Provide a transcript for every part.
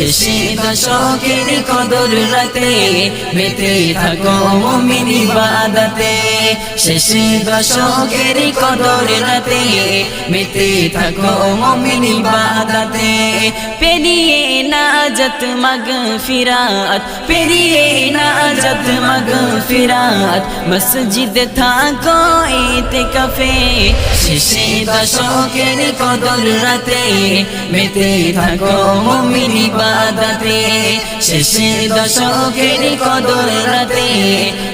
শেষে দশকের কদর রাতে, মেতে থাকো মমিনি বাদাতে। শেষে দশকের কদর রাতে, মেতে থাকো মমিনি বাদাতে। পেরিয়ে না যত মগ ফিরাত, পেরিয়ে না যত মগ ফিরাত। মসজিদ থাকো এতে কফে শেষে দশকের কদর রাতে, মেতে থাকো মমিনি বাদাতে, শেষে দশকের কদর রাতে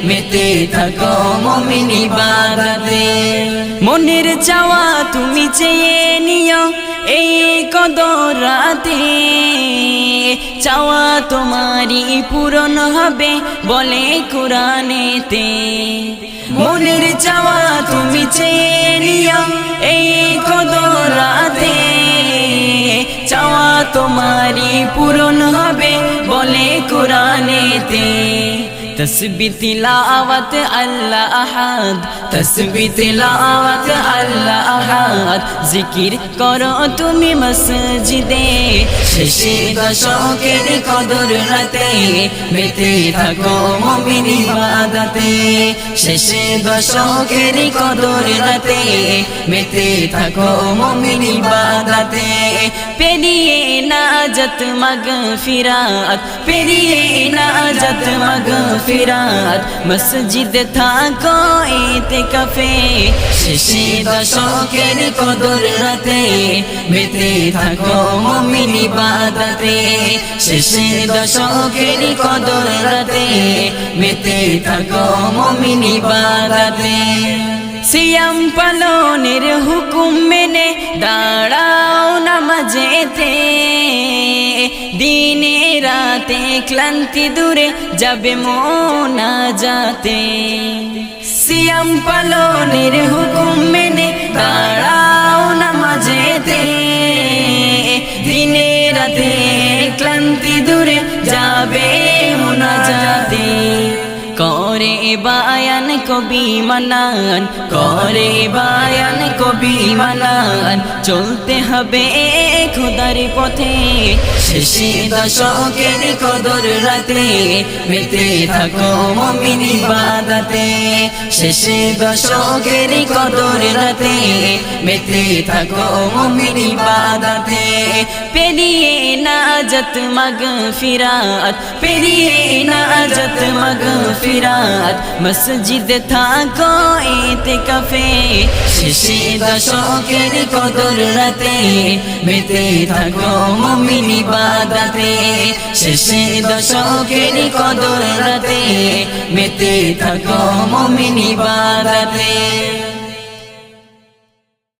মেতে থাকো মমিনি বাদাতে। মনের চাওয়া তুমি চেয়ে নিও এই কদর রাতে চাওয়া তোমারই পূরণ হবে বলে কোরআনেতে। মনের চাওয়া তুমি চেয়ে নিও এই কদর রাতে চাওয়া তোমারই পূরণ হবে বলে কোরআনেতে। তসবি তিলাওয়াত আল্লাহ আহাদ তসবি তিলাওয়াত আল্লাহ আহাদ। জিকির করো তুমি মসজিদে। শেষে দশকের কদর রাতে মেতে থাকো মমিন ইবাদতে। শেষে দশকের কদর রাতে মেতে থাকো মমিন ইবাদতে। পেরিয়ে না যত মগ ফিরাত, পেরিয়ে না যত মগ ফিরাত। মসজিদ থাকো এতে কফে। শেষে দশকের কদর রাতে মেতে থাকো মমিন ইবাদতে। শেষে দশকের কদর রাতে মেতে থাকো মমিন ইবাদতে। সিয়াম পালনের হুকুম মেনে দাঁড়াও নামাজেতে। দিনে রাতে ক্লান্তি দূরে যাবে মোনা যাতে সিয়াম পালনের হুকুম মেনে দাঁড়াও নামাজেতে দিনে রাতে ক্লান্তি দূরে যাবে মোনাজাতে। করে বায়ান কবি মানান, করে বায়ান কবি মানান, চলতে হবে খোদার পথে। শেষে দশকের কদর রাতে মেতে থাকো মমিনি বাদাতে শেষে দশকের কদর রাতে মেতে থাকো মমিনি বাদাতে পেরিয়ে না যত মগ ফিরাত, পেরিয়ে না যত মগ ফিরাত। মসজিদ থাকো এতে কফে, শেষে দশকের কদর রাতে, মেতে থাকো মমিনি বাদাতে শেষে দশকের কদর রাতে, মেতে থাকো মমিনি বাদাতে